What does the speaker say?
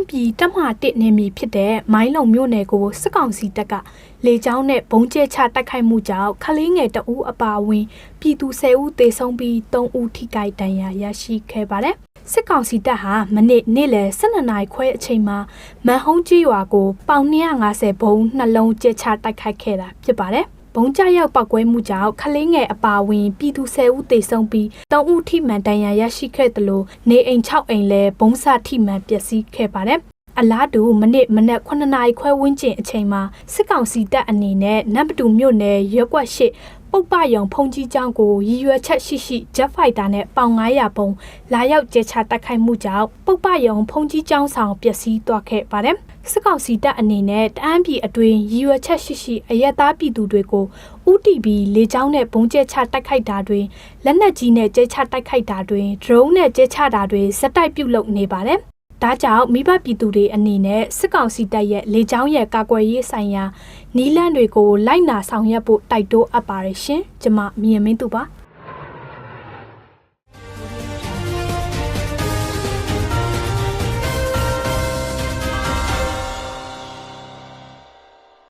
မ်းပြည်တပ်မဟာတစ်နယ်မြေဖြစ်တဲ့မိုင်းလုံမြို့နယ်ကိုစစ်ကောင်စီတပ်ကလေကြောင်းနဲ့ဘုံကျဲချတိုက်ခိုက်မှုကြောင့်ခလေးငယ်တအူးအပါအဝင် ပြည်သူ10ဦးသေဆုံးပြီး3ဦးထိခိုက်ဒဏ်ရာရရှိခဲ့ပါတယ်။စစ်ကောင်စီတပ်ဟာမနေ့နေ့လယ်12နာရီခွဲအချိန်မှာမန်ဟုံးကြီးရွာကိုပေါင်250ဘုံနှလုံးကျဲချတိုက်ခိုက်ခဲ့တာဖြစ်ပါတယ်။ ဘုံကြရောက်ပောက်ကွဲမှုကြောင့်ခလေးငယ်အပါအဝင်ပြည်သူ10ဦးသေဆုံးပြီး3ဦးထိမှန်ဒဏ်ရာရရှိခဲ့တယ်လို့နေအိမ်6အိမ်လည်းဘုံစထိမှန်ပျက်စီးခဲ့ပါတယ်။အလားတူမနေ့မနက်9နာရီခွဲဝန်းကျင်အချိန်မှာစစ်ကောင်စီတပ်အနေနဲ့နမ်ပတူမြို့နယ်ရွက်ကွက်ရှိ ပုတ်ပယုံဖုန်ကြီးကျောင်းကိုရည်ရွယ်ချက်ရှိရှိဂျက်ဖိုက်တာနဲ့ပေါင်900ပုံလာရောက်ကျဲချတိုက်ခိုက်မှုကြောင့်ပုတ်ပယုံဖုန်ကြီးကျောင်းဆောင်ပျက်စီးသွားခဲ့ပါတယ်။စစ်ကောင်စီတပ်အနေနဲ့တအန်းပြည်အတွင်းရည်ရွယ်ချက်ရှိရှိအရက်သားပြည်သူတွေကိုဥတီဘီလေကြောင်းနဲ့ဘုံကျဲချတိုက်ခိုက်တာတွေလက်နက်ကြီးနဲ့ကျဲချတိုက်ခိုက်တာတွေဒရုန်းနဲ့ကျဲချတာတွေစက်တိုက်ပြုတ်လုပ်နေပါတယ်။ ဒါကြောင့်မိဘပြည်သူတွေအနေနဲ့စစ်ကောင်စီတပ်ရဲ့လေကြောင်းရဲ့ကာကွယ်ရေးဆိုင်ရာနီးလန့်တွေကိုလိုက်နာဆောင်ရွက်ဖို့တိုက်တွန်းအပ်ပါတယ်ရှင်။ကျမမြင်မင်းသူပါ။